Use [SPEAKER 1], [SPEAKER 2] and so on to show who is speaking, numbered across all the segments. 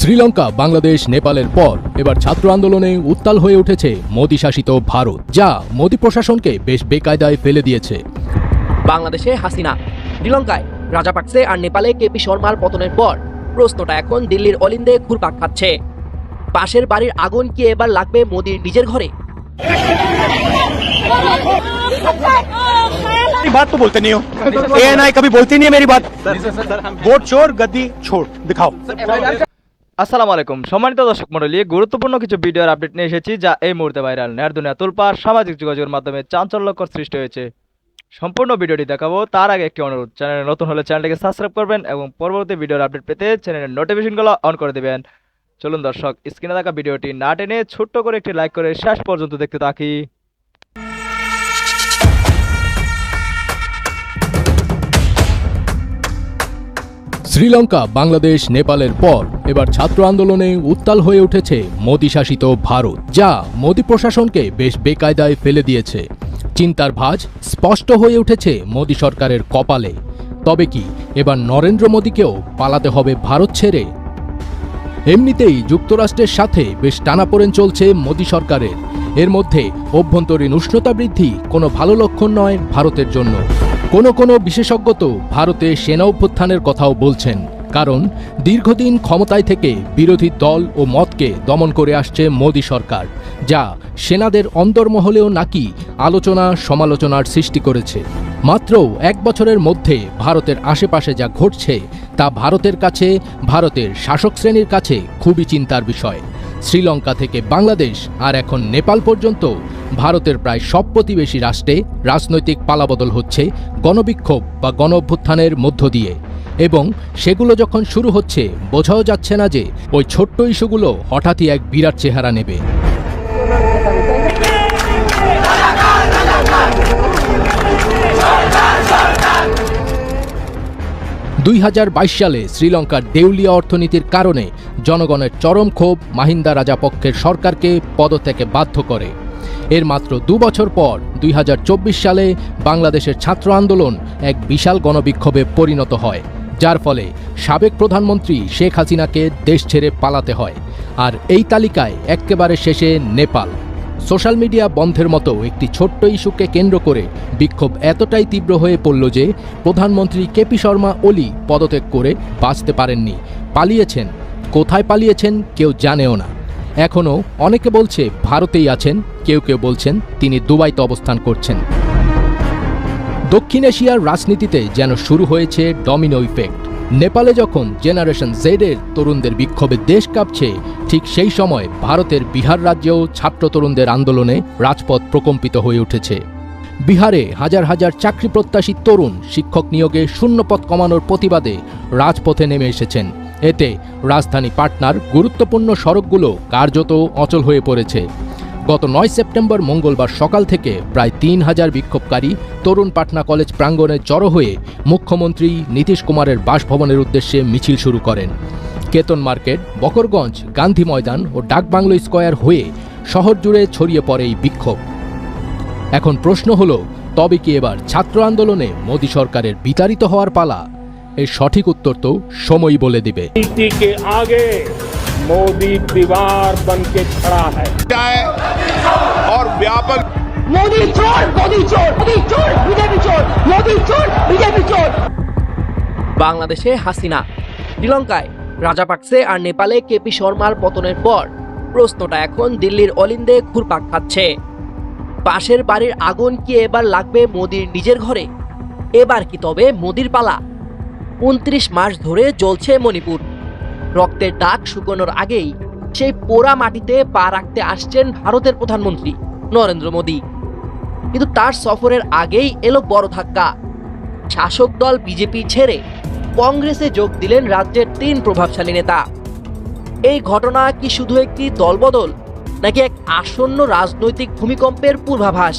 [SPEAKER 1] শ্রীলঙ্কা বাংলাদেশ নেপালের পর এবার ছাত্র আন্দোলনে উত্তাল হয়ে উঠেছে মোদী শাসিত ভারত যা মোদী প্রশাসনকে বেশ বেকায়দায় ফেলে দিয়েছে
[SPEAKER 2] বাংলাদেশে হাসিনা শ্রীলঙ্কায় রাজাপাকসে আর নেপালে কেপি শর্মার পতনের পর প্রশ্নটা এখন দিল্লির অলিন্দে ঘুরপাক খাচ্ছে পাশের বাড়ির আগুন কি এবার লাগবে মোদির নিজের ঘরে
[SPEAKER 3] मेरी बात तो बोलते नहीं हो ए एन आई कभी बोलती नहीं है मेरी बात वोट चोर गद्दी छोड़ दिखाओ
[SPEAKER 4] আসসালামু আলাইকুম। সম্মানিত দর্শক মণ্ডলী, গুরুত্বপূর্ণ কিছু ভিডিওর আপডেট নিয়ে এসেছি যা এই মুহূর্তে ভাইরাল। নেয়ার দুনিয়া তুলপার সামাজিক যোগাযোগের মাধ্যমে চাঞ্চল্যকর সৃষ্টি হয়েছে। সম্পূর্ণ ভিডিওটি দেখাবো। তার আগে একটি অনুরোধ, চ্যানেলে নতুন হলে চ্যানেলটিকে সাবস্ক্রাইব করবেন এবং পরবর্তী ভিডিওর আপডেট পেতে চ্যানেলের নোটিফিকেশনগুলো অন করে দেবেন। চলুন দর্শক, স্ক্রিনে থাকা ভিডিওটি না টেনে ছোট্ট করে একটি লাইক করে শেষ পর্যন্ত দেখতে থাকি।
[SPEAKER 1] শ্রীলঙ্কা, বাংলাদেশ, নেপালের পর এবার ছাত্র আন্দোলনে উত্তাল হয়ে উঠেছে মোদী শাসিত ভারত, যা মোদী প্রশাসনকে বেশ বেকায়দায় ফেলে দিয়েছে। চিন্তার ভাঁজ স্পষ্ট হয়ে উঠেছে মোদী সরকারের কপালে। তবে কি এবার নরেন্দ্র মোদীকেও পালাতে হবে ভারত ছেড়ে? এমনিতেই যুক্তরাষ্ট্রের সাথে বেশ টানাপোড়েন চলছে মোদী সরকারের। এর মধ্যে অভ্যন্তরীণ উষ্ণতা বৃদ্ধি কোনো ভালো লক্ষণ নয় ভারতের জন্য। কোনো কোনো বিশেষজ্ঞ তো ভারতে সেনা অভ্যুত্থানের কথাও বলছেন, কারণ দীর্ঘদিন ক্ষমতায় থেকে বিরোধী দল ও মতকে দমন করে আসছে মোদী সরকার, যা সেনাদের অন্তর্মহলেও নাকি আলোচনা সমালোচনার সৃষ্টি করেছে। মাত্র এক বছরের মধ্যে ভারতের আশেপাশে যা ঘটছে, তা ভারতের কাছে, ভারতের শাসক শ্রেণির কাছে খুবই চিন্তার বিষয়। শ্রীলঙ্কা থেকে বাংলাদেশ আর এখন নেপাল পর্যন্ত ভারতের প্রায় সব প্রতিবেশী রাষ্ট্রে রাজনৈতিক পালাবদল হচ্ছে গণবিক্ষোভ বা গণ অভ্যুত্থানের মধ্য দিয়ে। এবং সেগুলো যখন শুরু হচ্ছে, বোঝাও যাচ্ছে না যে ওই ছোট্ট ইস্যুগুলো হঠাৎই এক বিরাট চেহারা নেবে। দুই হাজার বাইশ সালে শ্রীলঙ্কার দেউলিয়া অর্থনীতির কারণে জনগণের চরম ক্ষোভ মাহিন্দা রাজাপক্ষের সরকারকে পদত্যাগে বাধ্য করে। এর মাত্র দু বছর পর দুই হাজার চব্বিশ সালে বাংলাদেশের ছাত্র আন্দোলন এক বিশাল গণবিক্ষোভে পরিণত হয়, যার ফলে সাবেক প্রধানমন্ত্রী শেখ হাসিনাকে দেশ ছেড়ে পালাতে হয়, আর এই তালিকায় এক্কেবারে শেষে নেপাল। সোশ্যাল মিডিয়া বন্ধের মতো একটি ছোট্ট ইস্যুকে কেন্দ্র করে বিক্ষোভ এতটাই তীব্র হয়ে পড়ল যে প্রধানমন্ত্রী কেপি শর্মা ওলি পদত্যাগ করে বাঁচতে পারেননি। পালিয়েছেন। কোথায় পালিয়েছেন কেউ জানেও না। এখনও অনেকে বলছে ভারতেই আছেন। কেউ কেউ বলছেন তিনি দুবাইতে অবস্থান করছেন। দক্ষিণ এশিয়ার রাজনীতিতে যেন শুরু হয়েছে ডমিনো ইফেক্ট নেপালে যখন জেনারেশন জেডের তরুণদের বিক্ষোভে দেশ কাঁপছে, ঠিক সেই সময় ভারতের বিহার রাজ্যেও ছাত্র তরুণদের আন্দোলনে রাজপথ প্রকম্পিত হয়ে উঠেছে। বিহারে হাজার হাজার চাকরি প্রত্যাশী তরুণ শিক্ষক নিয়োগে শূন্যপথ কমানোর প্রতিবাদে রাজপথে নেমে এসেছেন। এতে রাজধানী পাটনার গুরুত্বপূর্ণ সড়কগুলো কার্যত অচল হয়ে পড়েছে। গত নয় সেপ্টেম্বর মঙ্গলবার সকাল থেকে প্রায় তিন হাজার বিক্ষোভকারী তরুণ পাটনা কলেজ প্রাঙ্গণে জড়ো হয়ে মুখ্যমন্ত্রী নীতিশ কুমারের বাসভবনের উদ্দেশ্যে মিছিল শুরু করেন। কেতন মার্কেট, বকরগঞ্জ, গান্ধী ময়দান ও ডাকবাংলো স্কোয়ার হয়ে শহর জুড়ে ছড়িয়ে পড়ে এই বিক্ষোভ। এখন প্রশ্ন হলো, তবে কি এবার ছাত্র আন্দোলনে মোদী সরকারের বিতাড়িত হওয়ার পালা? এর সঠিক উত্তর তো সময়ই বলে দিবে।
[SPEAKER 5] मोदी दीवार बन के खड़ा है
[SPEAKER 6] जाए और व्यापक
[SPEAKER 7] मोदी चोर मोदी चोर मोदी चोर बीजेपी चोर मोदी चोर बीजेपी चोर
[SPEAKER 2] বাংলাদেশে হাসিনা শ্রীলঙ্কায় রাজাপাকসে আর নেপালে কেপি শর্মার পতনের পর প্রশ্নটা এখন দিল্লির অলিন্দে ঘুরপাক খাচ্ছে পাশের বাড়ির আগুন কি এবার লাগবে মোদির নিজের ঘরে এবার কি তবে মোদির পালা উনত্রিশ মাস ধরে জ্বলছে মণিপুর রক্তের দাগ শুকোনোর আগেই সেই পোড়া মাটিতে পা রাখতে আসছেন ভারতের প্রধানমন্ত্রী নরেন্দ্র মোদী। কিন্তু তার সফরের আগেই এলো বড় ধাক্কা। শাসক দল বিজেপি ছেড়ে কংগ্রেসে যোগ দিলেন রাজ্যের তিন প্রভাবশালী নেতা। এই ঘটনা কি শুধু একটি দলবদল, নাকি এক আসন্ন রাজনৈতিক ভূমিকম্পের পূর্বাভাস?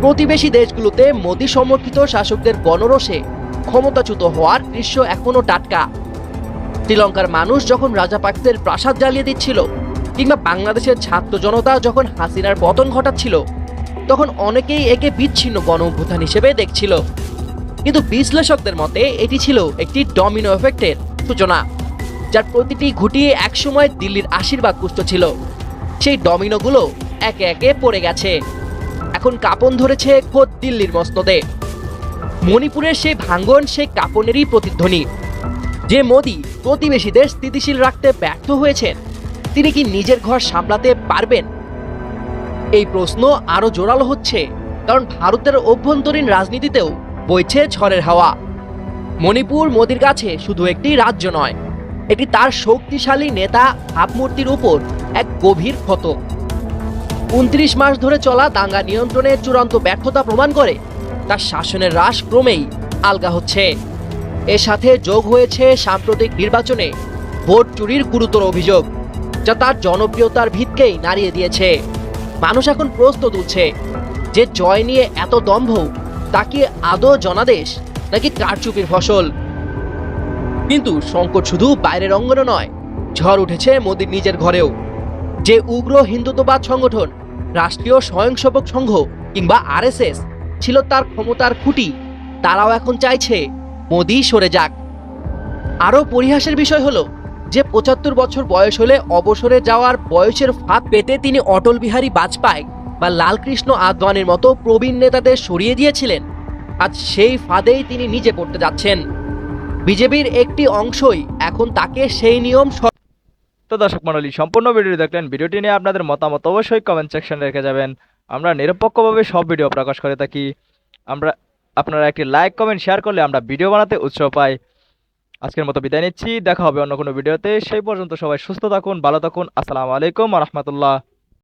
[SPEAKER 2] প্রতিবেশী দেশগুলোতে মোদী সমর্থিত শাসকদের গণরোষে ক্ষমতাচ্যুত হওয়ার দৃশ্য এখনও টাটকা। শ্রীলঙ্কার মানুষ যখন রাজাপাকসের প্রাসাদ জ্বালিয়ে দিচ্ছিল, কিংবা বাংলাদেশের ছাত্র জনতা যখন হাসিনার পতন ঘটাচ্ছিল, তখন অনেকেই একে বিচ্ছিন্ন গণ অভ্যুত্থান হিসেবে দেখছিল। কিন্তু বিশ্লেষকদের মতে, এটি ছিল একটি ডমিনো এফেক্টের সূচনা, যার প্রতিটি ঘুটি একসময় দিল্লির আশীর্বাদ পুষ্ট ছিল। সেই ডমিনোগুলো একে একে পড়ে গেছে। এখন কাপন ধরেছে খোদ দিল্লির মস্তদে। মণিপুরের সেই ভাঙ্গন, সেই কাপনেরই প্রতিধ্বনি। যে মোদি প্রতিবেশীদের স্থিতিশীল রাখতে ব্যর্থ হয়েছেন, তিনি কি নিজের ঘর সামলাতে পারবেন? এই প্রশ্ন আরও জোরালো হচ্ছে, কারণ ভারতের অভ্যন্তরীণ রাজনীতিতেও বইছে ঝড়ের হাওয়া। মণিপুর মোদির কাছে শুধু একটি রাজ্য নয়, এটি তার শক্তিশালী নেতা ভাবমূর্তির উপর এক গভীর ক্ষত উনত্রিশ মাস ধরে চলা দাঙ্গা নিয়ন্ত্রণে চূড়ান্ত ব্যর্থতা প্রমাণ করে তার শাসনের হ্রাস ক্রমেই আলগা হচ্ছে। এর সাথে যোগ হয়েছে সাম্প্রতিক নির্বাচনে ভোট চুরির গুরুতর অভিযোগ, যা তার জনপ্রিয়তার ভিতকেই নাড়িয়ে দিয়েছে। মানুষ এখন প্রশ্ন তুলছে, যে জয় নিয়ে এত দম্ভ তা কি আদৌ জনাদেশ নাকি কারচুপির ফসল? কিন্তু সংকট শুধু বাইরের অঙ্গনে নয়, ঝড় উঠেছে মোদীর নিজের ঘরেও। যে উগ্র হিন্দুত্ববাদ সংগঠন, রাষ্ট্রীয় স্বয়ংসেবক সংঘ কিংবা আরএসএস ছিল তার ক্ষমতার খুঁটি, তারাও এখন চাইছে মোদি সরে যাক। আরও পরিহাসের বিষয় হলো যে পঁচাত্তর বছর বয়স হলে অবসরে যাওয়ার বয়সের ফাঁদ পেতে তিনি অটল বিহারী বাজপেয়ী বা লালকৃষ্ণ আদবানির মতো প্রবীণ নেতাদের সরিয়ে দিয়েছিলেন। আজ সেই ফাঁদেই তিনি নিজে পড়তে যাচ্ছেন। বিজেপির একটি অংশই এখন তাকে সেই নিয়ম
[SPEAKER 4] তো দর্শক মণ্ডলী, সম্পূর্ণ ভিডিওটি দেখলেন। ভিডিওটি নিয়ে আপনাদের মতামত অবশ্যই কমেন্ট সেকশনে রেখে যাবেন। আমরা নিরপেক্ষভাবে সব ভিডিও প্রকাশ করে থাকি। আমরা আপনারা একটি লাইক কমেন্ট শেয়ার করলে আমরা ভিডিও বানাতে উৎসাহ পাই। আজকের মতো বিদায় নিচ্ছি। দেখা হবে অন্য কোনো ভিডিওতে সেই পর্যন্ত সবাই সুস্থ থাকুন, ভালো থাকুন। আসসালামু আলাইকুম রহমতুল্লাহ।